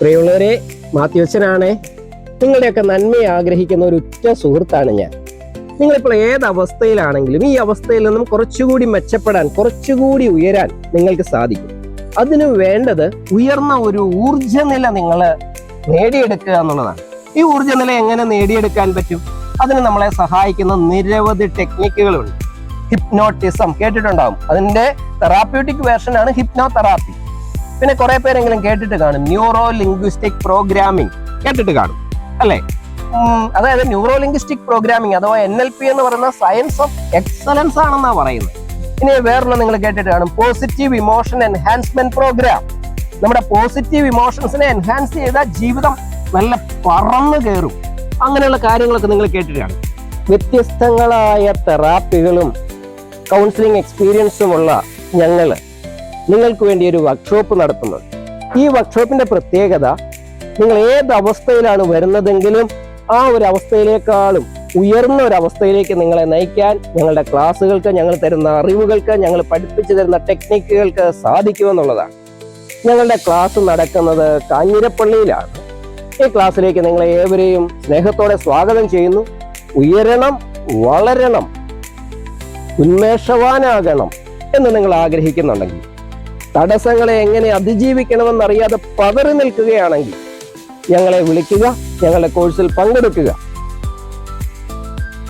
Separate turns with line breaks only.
പ്രിയമുള്ളവരെ മാത്യുവച്ചനാണേ നിങ്ങളുടെയൊക്കെ നന്മയെ ആഗ്രഹിക്കുന്ന ഒരു ഉറ്റ സുഹൃത്താണ് ഞാൻ. നിങ്ങളിപ്പോൾ ഏത് അവസ്ഥയിലാണെങ്കിലും ഈ അവസ്ഥയിൽ നിന്നും കുറച്ചുകൂടി മെച്ചപ്പെടാൻ കുറച്ചുകൂടി ഉയരാൻ നിങ്ങൾക്ക് സാധിക്കും. അതിന് വേണ്ടത് ഉയർന്ന ഒരു ഊർജനില നിങ്ങൾ നേടിയെടുക്കുക എന്നുള്ളതാണ്. ഈ ഊർജനില എങ്ങനെ നേടിയെടുക്കാൻ പറ്റും? അതിന് നമ്മളെ സഹായിക്കുന്ന നിരവധി ടെക്നിക്കുകളുണ്ട്. ഹിപ്നോട്ടിസം കേട്ടിട്ടുണ്ടാവും. അതിന്റെ തെറാപ്യൂട്ടിക് വേർഷൻ ആണ് ഹിപ്നോ തെറാപ്പി പിന്നെ കുറെ പേരെങ്കിലും കേട്ടിട്ട് കാണും. ന്യൂറോ ലിംഗ്വിസ്റ്റിക് പ്രോഗ്രാമിംഗ് കേട്ടിട്ട് കാണും. അല്ലേ? അതായത് ന്യൂറോ ലിംഗ്വിസ്റ്റിക് പ്രോഗ്രാമിംഗ് അഥവാ എൻ എൽ പി എന്ന് പറയുന്ന സയൻസ് ഓഫ് എക്സലൻസ് ആണെന്നാണ് പറയുന്നത്. ഇനി വേറൊന്ന് നിങ്ങൾ കേട്ടിട്ട് കാണും. പോസിറ്റീവ് ഇമോഷൻ എൻഹാൻസ്മെന്റ് പ്രോഗ്രാം നമ്മുടെ പോസിറ്റീവ് ഇമോഷൻസിനെ എൻഹാൻസ് ചെയ്ത ജീവിതം നല്ല പറന്നു കയറും അങ്ങനെയുള്ള കാര്യങ്ങളൊക്കെ നിങ്ങൾ കേട്ടിട്ടാണ് വ്യത്യസ്തങ്ങളായ തെറാപ്പികളും കൗൺസിലിംഗ് എക്സ്പീരിയൻസുമുള്ള ഞങ്ങൾ നിങ്ങൾക്ക് വേണ്ടി ഒരു വർക്ക്ഷോപ്പ് നടത്തുന്നത് ഈ വർക്ക്ഷോപ്പിന്റെ പ്രത്യേകത നിങ്ങൾ ഏത് അവസ്ഥയിലാണ് വരുന്നതെങ്കിലും ആ ഒരു അവസ്ഥയിലേക്കാളും ഉയർന്ന ഒരു അവസ്ഥയിലേക്ക് നിങ്ങളെ നയിക്കാൻ ഞങ്ങളുടെ ക്ലാസ്സുകൾക്ക് ഞങ്ങൾ തരുന്ന അറിവുകൾക്ക് ഞങ്ങൾ പഠിപ്പിച്ചു തരുന്ന ടെക്നിക്കുകൾക്ക് സാധിക്കുമെന്നുള്ളതാണ്. ഞങ്ങളുടെ ക്ലാസ് നടക്കുന്നത് കാഞ്ഞിരപ്പള്ളിയിലാണ്. ഈ ക്ലാസ്സിലേക്ക് നിങ്ങളെ ഏവരെയും സ്നേഹത്തോടെ സ്വാഗതം ചെയ്യുന്നു. ഉയരണം വളരണം ഉന്മേഷവാനാകണം എന്ന് നിങ്ങൾ ആഗ്രഹിക്കുന്നുണ്ടെങ്കിൽ തടസ്സങ്ങളെ എങ്ങനെ അതിജീവിക്കണമെന്ന് അറിയാതെ പതറി നിൽക്കുകയാണെങ്കിൽ ഞങ്ങളെ വിളിക്കുക ഞങ്ങളുടെ കോഴ്സിൽ പങ്കെടുക്കുക.